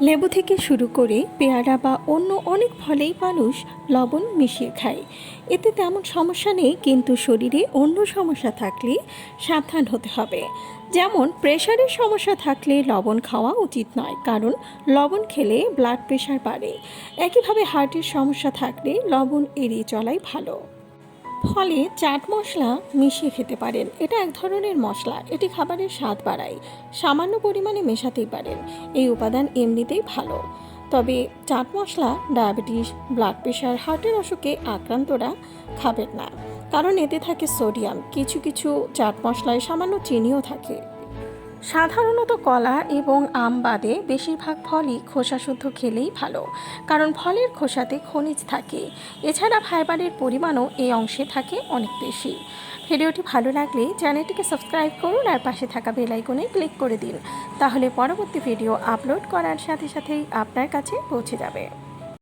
লেবু থেকে শুরু করে পেয়ারা বা অন্য অনেক ফলেই মানুষ লবণ মিশিয়ে খায়। এতে তেমন সমস্যা নেই, কিন্তু শরীরে অন্য সমস্যা থাকলে সাবধান হতে হবে। যেমন, প্রেশারের সমস্যা থাকলে লবণ খাওয়া উচিত নয়, কারণ লবণ খেলে ব্লাড প্রেশার বাড়ে। একইভাবে হার্টের সমস্যা থাকলে লবণ এড়িয়ে চলাই ভালো। ফলে চাট মশলা মিশিয়ে খেতে পারেন। এটা এক ধরনের মশলা। এটি খাবারের স্বাদ বাড়ায়। সামান্য পরিমাণে মেশাতেই পারেন। এই উপাদান এমনিতেই ভালো। তবে chaat masala diabetes, blood pressure, হার্টের অসুখে আক্রান্তরা খাবেন না। কারণ এতে থাকে সোডিয়াম। কিছু কিছু চাট মশলায় সামান্য চিনিও থাকে। সাধারণত কলা এবং আম বাদে বেশিরভাগ ফলই খোসা শুদ্ধ খেলেই ভালো, কারণ ফলের খোসাতে খনিজ থাকে। এছাড়া ফাইবারের পরিমাণও এই অংশে থাকে অনেক বেশি। ভিডিওটি ভালো লাগলে চ্যানেলটিকে সাবস্ক্রাইব করুন আর পাশে থাকা বেল আইকনে ক্লিক করে দিন। তাহলে পরবর্তী ভিডিও আপলোড করার সাথে সাথেই আপনার কাছে পৌঁছে যাবে।